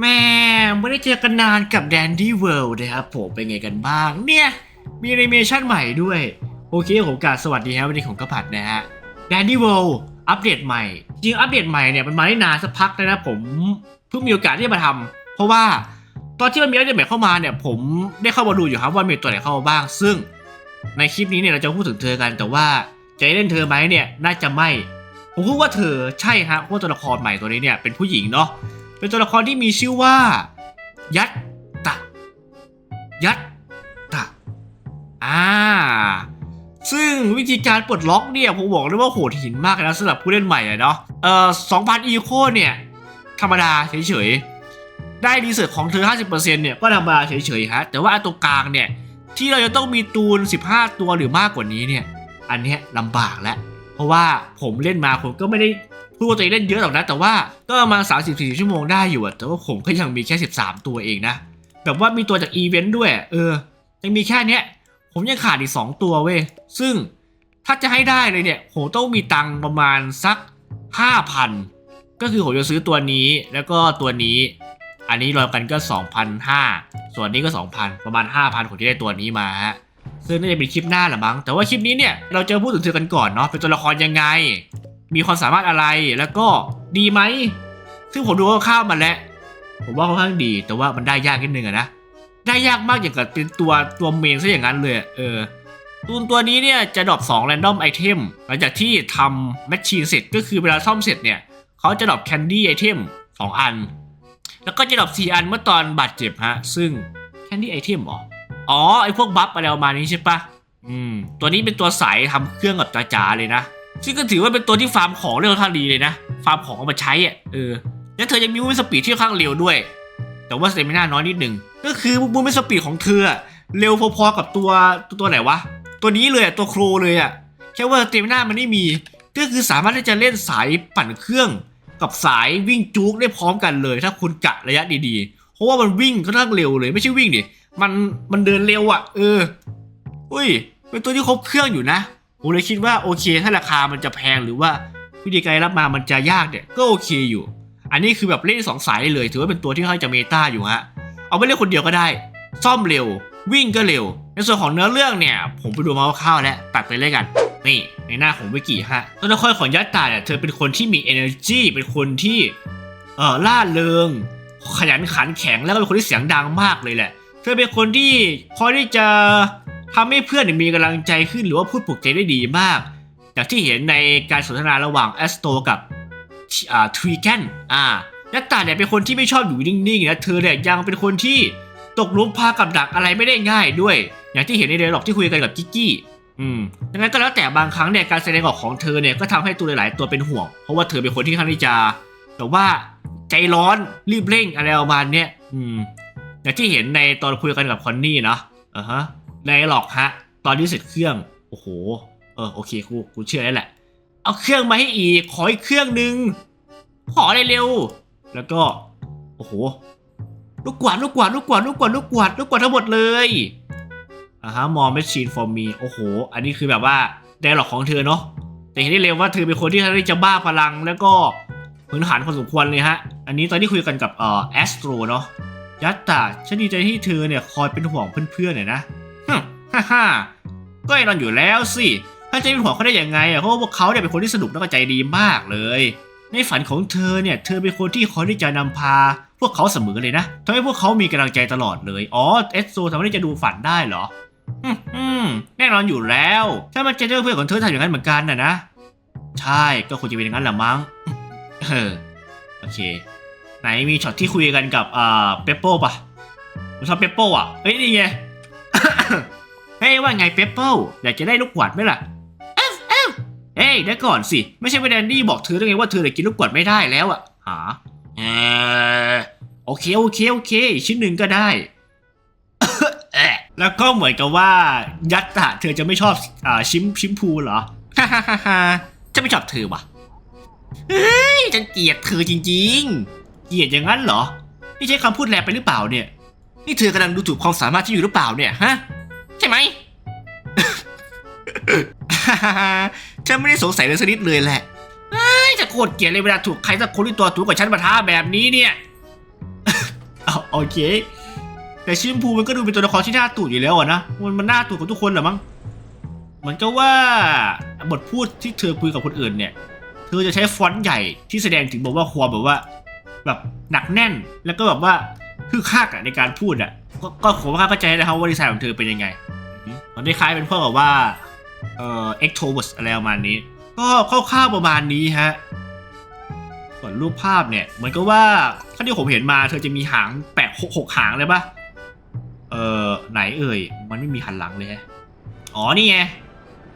แม่ไม่ได้เจอกันนานกับ Dandy World นะครับผมเป็นไงกันบ้างเนี่ยมีแอนิเมชันใหม่ด้วย โอเคผมกาสวัสดีครับวันนี้ผมกระผัดนะฮะ Dandy World อัปเดตใหม่ จริงอัปเดตใหม่เนี่ยมันมาได้นานสักพักแล้วนะผมเพิ่งมีโอกาสที่จะมาทำเพราะว่าตอนที่มันมีอัปเดตใหม่เข้ามาเนี่ยผมได้เข้ามาดูอยู่ครับว่ามีตัวไหนเข้ามาบ้าง ซึ่งในคลิปนี้เนี่ยเราจะพูดถึงเธอกันแต่ว่าจะได้เล่นเธอไหมเนี่ยน่าจะไม่ผมพูดว่าเธอใช่ฮะเพราะตัวละครใหม่ตัวนี้เนี่ยเป็นผู้หญิงเนาะ เป็นตัวละครที่มีชื่อว่า ยัตตะ ยัตตะ อ่า ซึ่งวิธีการปลดล็อกเนี่ยผมบอกเลยว่าโหดหินมากนะสำหรับผู้เล่นใหม่อะเนาะ เอ่อ2,000อีโคเนี่ย ธรรมดาเฉยๆ ได้ดีเสิร์ของเธอ 50%เนี่ยก็ธรรมดาเฉยๆฮะ แต่ว่าอันตรงกลางเนี่ย ที่เราจะต้องมีตูน 15 ตัวหรือมากกว่านี้เนี่ย อันเนี้ยลำบากแล้ว เพราะว่าผมเล่นมาผมก็ไม่ได้ พูดว่าตัวเองเล่นเยอะหรอกนะ แต่ว่าก็ประมาณ34ชั่วโมงได้อยู่อะแต่ว่าผมก็ยังมีแค่ 13 ตัวเองนะ แบบว่ามีตัวจากอีเวนต์ด้วย เออ ยังมีแค่เนี้ย ผมยังขาดอีก 2 ตัวเว้ย ซึ่งถ้าจะให้ได้เลยเนี่ยผมต้องมีตังประมาณสัก 5,000 ก็คือผมจะซื้อตัวนี้แล้วก็ตัวนี้ อันนี้รวมกันก็ 2,500 ส่วนนี้ก็ 2,000 ประมาณ 5,000ผมจะได้ตัวนี้มาฮะซึ่งน่าจะเป็นคลิปหน้าแหละมั้งแต่ว่าคลิปนี้เนี่ยเราจะพูดถึงเธอกันก่อนเนาะเป็นตัวละครยังไง มีความสามารถอะไรแล้วก็ดีไหม ซึ่งผมดูข้าวมาแล้ว ผมว่าค่อนข้างดี แต่ว่ามันได้ยากนิดนึงอะนะ ได้ยากมากอย่างกับเป็นตัวตัวเมนซะอย่างนั้นเลยเออตูนตัวนี้เนี่ยจะดรอป2 random item หลังจากที่ทำแมชชีนเสร็จก็คือเวลาซ่อมเสร็จเนี่ยเขาจะดรอป candy item 2อัน แล้วก็จะดรอป4อันเมื่อตอนบาดเจ็บฮะ ซึ่ง candy item เหรอ อ๋อไอพวกบัฟอะไรประมาณนี้ใช่ปะอืมตัวนี้เป็นตัวสายทำเครื่องกับจ๋าๆเลยนะ ซึ่งก็ถือว่าเป็นตัวที่ฟาร์มของได้ค่อนข้างดีเลยนะ ฟาร์มของเอามาใช้อะเออแล้วเธอยังมีมูฟสปีดที่ค่อนข้างเร็วด้วย แต่ว่าสเตมิน่าน้อยนิดหนึ่งก็คือมูฟสปีดของเธอเร็วพอๆกับตัวตัวไหนวะตัวนี้เลยอะตัวโครเลยอะแค่ว่าสเตมิน่ามันไม่มี ก็คือสามารถที่จะเล่นสายปั่นเครื่อง กับสายวิ่งจุกได้พร้อมกันเลย ถ้าคุณกะระยะดีๆ เพราะว่ามันวิ่งค่อนข้างเร็วเลยไม่ใช่วิ่งดิมันมันเดินเร็วอะ เอออุ้ยเป็นตัวที่ครบเครื่องอยู่นะ ผมเลยคิดว่าโอเค ถ้าราคามันจะแพงหรือว่าวิธีการรับมามันจะยากเนี่ยก็โอเคอยู่ อันนี้คือแบบเล่นสองสายเลย ถือว่าเป็นตัวที่ค่อนจะเมตาอยู่ฮะเอาไปเล่นคนเดียวก็ได้ ซ่อมเร็ว วิ่งก็เร็ว ในส่วนของเนื้อเรื่องเนี่ย ผมไปดูมาคร่าวๆแล้วตัดไปเลยกันนี่ในหน้าของวิกิฮะตัวละครของยัตตาเนี่ยเธอเป็นคนที่มี energy เป็นคนที่เอ่อล่าเริง ขยันขันแข็งแล้วก็เป็นคนที่เสียงดังมากเลยแหละ เธอเป็นคนที่คอยที่จะ ทำให้เพื่อนมีกำลังใจขึ้นหรือว่าพูดปลุกใจได้ดีมากจากที่เห็นในการสนทนาระหว่างแอสโตกับทรีแกนอ่ายัตตาเนี่ยเป็นคนที่ไม่ชอบอยู่นิ่งๆนะเธอเนี่ยยังเป็นคนที่ตกลุมพากับดักอะไรไม่ได้ง่ายด้วย อย่างที่เห็นในเดล็อกที่คุยกันกับกิกกี้อืมดังนั้นก็แล้วแต่บางครั้งเนี่ยการแสดงออกของเธอเนี่ยก็ทำให้ตัวหลาย ๆ ตัวเป็นห่วง เพราะว่าเธอเป็นคนที่ค่อนข้างที่จะแต่ว่าใจร้อนรีบเร่งอะไรประมาณเนี้ยอืมอย่างที่เห็นในตอนคุยกันกับคอนนี่เนาะอ่าฮะ ในหลอกฮะ ตอนที่เสร็จเครื่อง โอ้โห เออโอเคกูกูเชื่อได้แหละ เอาเครื่องมาให้อีก ขออีกเครื่องหนึ่งขอได้เร็ว แล้วก็ โอ้โห ลูกกวาดลูกกวาดลูกกวาดลูกกวาดลูกกวาดลูกกวาดทั้งหมดเลยอ่าฮะมอ m มชชีน for me โอ้โห อันนี้คือแบบว่าไดหลอกของเธอเนาะแต่เห็นได้เลยว่าเธอเป็นคนที่ค่อนข้งจะบ้าพลังแล้วก็หืนหันพอสมควรเลยฮะ อันนี้ตอนที่คุยกันกับเอ่อแอสโตรเนาะยัตตาฉันดีใจที่เธอเนี่ยคอยเป็นห่วงเพื่อนๆเนี่ยนะ ฮึ่มฮ่าฮ่าก็แน่นอนอยู่แล้วสิถ้าจะเป็นห่วเขาได้ยังไงอะเพราะว่าพวกเขาเนี่ยเป็นคนที่สนุกและก็ใจดีมากเลย ในฝันของเธอเนี่ย เธอเป็นคนที่คอยที่จะนำพา พวกเขาเสมอเลยนะทำให้พวกเขามีกำลังใจตลอดเลย อ๋อเอสโซสามารถที่จะดูฝันได้เหรอ อืมอมแน่นอนอยู่แล้ว ถ้ามันจะเจอเพื่อนของเธอทำอย่างนั้นเหมือนกันนะนะ ใช่ก็คงจะเป็นอย่างนั้นแหละมั้ง เออ โอเค ไหนมีช็อตที่คุยกันกับอ่าเปปโป้ปะผมชอบเปปโป้อะเฮ้ยนี่ไง เฮ้ยว่าไงเปปโป้อยากจะได้ลูกกวาดไหมล่ะเอ้าเอ้าเฮ้ยเดี๋ยวก่อนสิ ไม่ใช่ว่าแดนดี้บอกเธอได้ไงว่าเธอเนี่ยกินลูกกวาดไม่ได้แล้วอะหาเออโอเคโอเคโอเค ชิ้นหนึ่งก็ได้แล้วก็เหมือนกับว่ายัตตะเธอจะไม่ชอบอ่าชิมชิมพูเหรอฮ่าฮ่าฮ่าจะไม่ชอบเธอวะเฮ้ยฉันเกลียดเธอจริง ๆ เกลียดอย่างนั้นเหรอ นี่ใช้คำพูดแรงไปหรือเปล่าเนี่ย นี่เธอกำลังดูถูกความสามารถที่อยู่หรือเปล่าเนี่ยฮะ ใช่ไหม ฉันไม่ได้สงสัยเลยสักนิดเลยแหละไอ้จะโคตรเกลียดเลยเวลาถูกใครสักคนที่ตัวถูกกว่าฉันมาท้าแบบนี้เนี่ย เอาโอเค แต่ชิมพูมันก็ดูเป็นตัวละครที่น่าตูดอยู่แล้วอะนะ มันมันน่าตูดกับทุกคนเหรอมั้งเหมือนก็ว่าบทพูดที่เธอคุยกับคนอื่นเนี่ย เธอจะใช้ฟอนต์ใหญ่ที่แสดงถึงบอกว่าความแบบว่า แบบหนักแน่นแล้วก็แบบว่า คือคากอะในการพูดอะก็ก็ผมว่าเข้าใจนะครับว่าดีไซน์ของเธอเป็นยังไง มันคล้ายๆเป็นพวกแบบว่าเอ่อ extrovert อะไรประมาณนี้ ก็คร่าวๆประมาณนี้ฮะส่วนรูปภาพเนี่ยเหมือนกับว่าท่าที่ผมเห็นมาเธอจะมีหางแปะหกหางเลยปะเออไหนเอ่ย มันไม่มีหันหลังเลยฮะอ๋อนี่ไง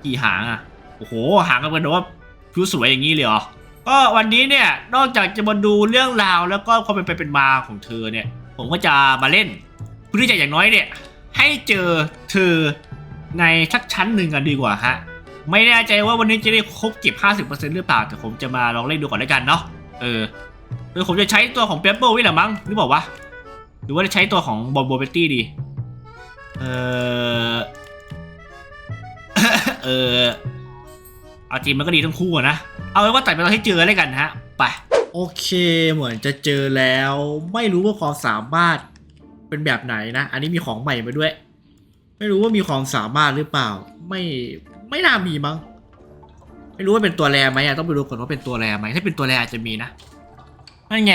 กี่หางอะโอ้โหหางกันเป็นแบบว่าผิวสวยอย่างนี้เลยเหรอก็วันนี้เนี่ยนอกจากจะมาดูเรื่องราวแล้วก็ความเป็นไปเป็นมาของเธอเนี่ย ผมก็จะมาเล่นเพื่อที่จะอย่างน้อยเนี่ย ให้เจอเธอในสักชั้นหนึ่งกันดีกว่าฮะ ไม่แน่ใจว่าวันนี้จะได้ครบเก็บ 50%หรือเปล่า แต่ผมจะมาลองเล่นดูก่อนแล้วกันเนาะเออโดยผมจะใช้ตัวของเปเปอร์วิแหละมั้งหรือเปล่าวะหรือว่าจะใช้ตัวของบอลโบเบตตี้ดี เออเออเอาจริงมันก็ดีทั้งคู่นะ เอาไว้ว่าตัดไปตอนให้เจอแล้วกันฮะ ไป โอเคเหมือนจะเจอแล้ว ไม่รู้ว่าความสามารถเป็นแบบไหนนะ อันนี้มีของใหม่มาด้วย ไม่รู้ว่ามีความสามารถหรือเปล่า ไม่ไม่น่ามีมั้งไม่รู้ว่าเป็นตัวแรไหมอะต้องไปดูก่อนว่าเป็นตัวแรไหมถ้าเป็นตัวแรอาจจะมีนะนั่นไง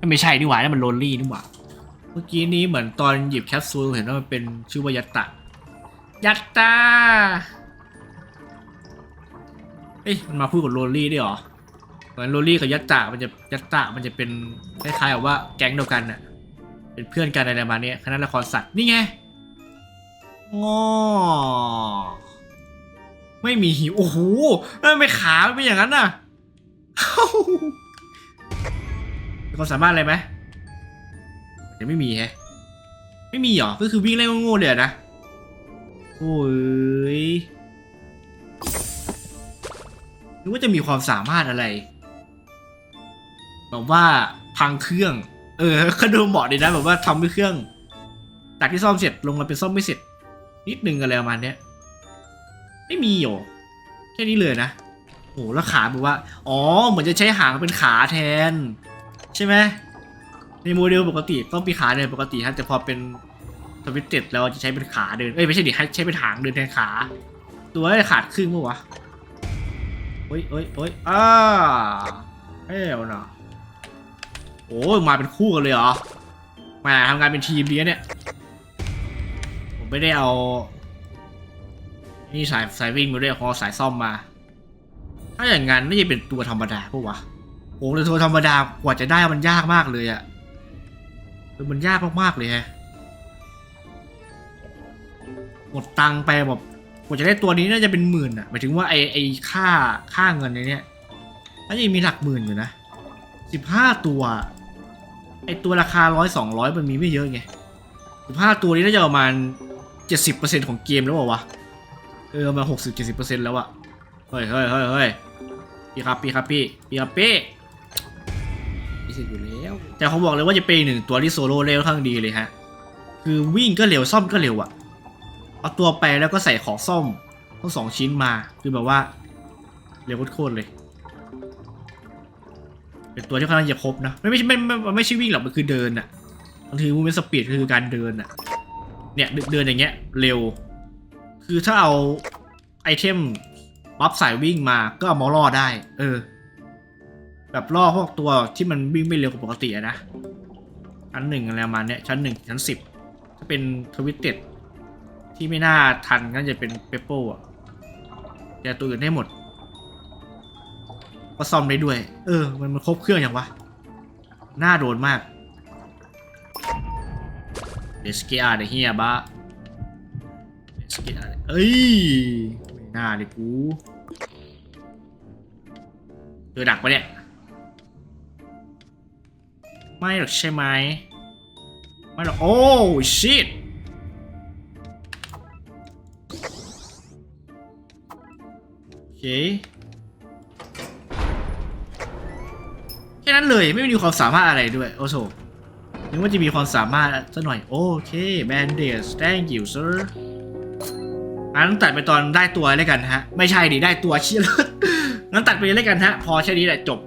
มันไม่ใช่นี่หว่านั่นมันโรลลี่นี่หว่าเมื่อกี้นี้เหมือนตอนหยิบแคปซูลเห็นว่ามันเป็นชื่อว่ายัตตะยัตตาเอ้ยมันมาพูดกับโรลลี่ด้วยเหรอ เหมือนโรลี่กับยัตตะมันจะยัตตะมันจะเป็นคล้ายๆกับว่าแก๊งเดียวกันน่ะ เป็นเพื่อนกันอะไรประมาณนี้คณะละครสัตว์นี่ไงงอไม่มีหิวโอ้โหไม่ขามันเป็นอย่างนั้นน่ะมีความสามารถอะไรไหมเดี๋ยวไม่มีแฮะไม่มีเหรอ ก็คือวิ่งเล่นโง่ๆเลยอะนะ โอ้ยนึกว่าจะมีความสามารถอะไร แบบว่าพังเครื่อง เออก็ดูเหมาะดีนะแบบว่าทำด้เครื่องจากที่ซ่อมเสร็จลงมาเป็นซ่อมไม่เสร็จ นิดนึงอะไรประมาณเนี้ยไม่มีโหแค่นี้เลยนะโอ้แล้วขาแบบว่า อ๋อ เหมือนจะใช้หางเป็นขาแทน ใช่ไหมในโมเดลปกติต้องมีขาเดินปกติฮะแต่พอเป็นสวิตเต็ดแล้วจะใช้เป็นขาเดิน เอ้ยไม่ใช่ดิให้ใช้เป็นหางเดินแทนขา ตัวได้ขาดครึ่งปะวะเฮ้ยเฮ้ยเฮ้ยอ้าเอ้วนะ โอ้ยมาเป็นคู่กันเลยเหรอมาทำงานเป็นทีมดีนะเนี่ย ผมไม่ได้เอา นี่สายสายวิ่งมาด้วยขอสายซ่อมมา ถ้าอย่างงั้นน่าจะเป็นตัวธรรมดาปะวะโอ้เลยตัวธรรมดากว่าจะได้มันยากมากเลยอะเออมันยากมากๆเลยฮะหมดตังไปแบบกว่าจะได้ตัวนี้น่าจะเป็นหมื่นอะหมายถึงว่าไอไอค่าค่าเงินในเนี้ยน่าจะมีหลักหมื่นอยู่นะสิบห้าตัว ไอตัวราคาร้อยสองร้อยมันมีไม่เยอะไงสิบห้าตัวนี้น่าจะประมาณเจ็ดสิบเปอร์เซ็นของเกมแล้วเปล่าวะ เออมาหกสิบเจ็ดสิบเปอร์เซ็นต์แล้วอะเฮ้ยเฮ้ยเฮ้ยเฮ้ยพี่ครับพี่ครับพี่พี่ครับพี่พี่เสร็จอยู่แล้ว แต่เขาบอกเลยว่าจะเป็นหนึ่งตัวที่โซโล่เร็วค่อนข้างดีเลยฮะ คือวิ่งก็เร็วซ่อมก็เร็วอะเอาตัวไปแล้วก็ใส่ของซ่อมทั้งสองชิ้นมา คือแบบว่าเร็วโคตรๆเลย เป็นตัวที่ค่อนข้างจะครบนะไม่ไม่ไม่ไม่ไม่ไม่ใช่วิ่งหรอกมันคือเดินอะบางทีมูเมนต์สปีดคือการเดินอะเนี่ยเดินอย่างเงี้ยเร็ว คือถ้าเอาไอเทมบัฟสายวิ่งมาก็เอามาล่อได้ เออ แบบล่อพวกตัวที่มันวิ่งไม่เร็วกว่าปกตินะชั้นหนึ่งอะไรประมาณเนี้ยชั้นหนึ่งชั้นสิบถ้าเป็นทวิตเต็ดที่ไม่น่าทันก็จะเป็นเปเปอร์อะแต่ตัวอื่นได้หมด ก็ซ่อมได้ด้วย เออ มันมันครบเครื่องอย่างวะ น่าโดนมากเดสเกียร์เดเฮียบ้าสกิลอะไรเอ้ยไม่น่าเลยกูเจอดักปะเนี่ย ไม่หรอกใช่ไหมไม่หรอก โอ้ชิตโอเค ค่นั้นเลยไม่มีความสามารถอะไรด้วยโอ้โหนึกว่าจะมีความสามารถซะหน่อย โอเคแบนเดส thank you sir งั้นตัดไปตอนได้ตัวเลยกันฮะ ไม่ใช่ดิได้ตัวเชียร์งั้นตัดไปเลยกันฮะ พอแค่นี้แหละจบ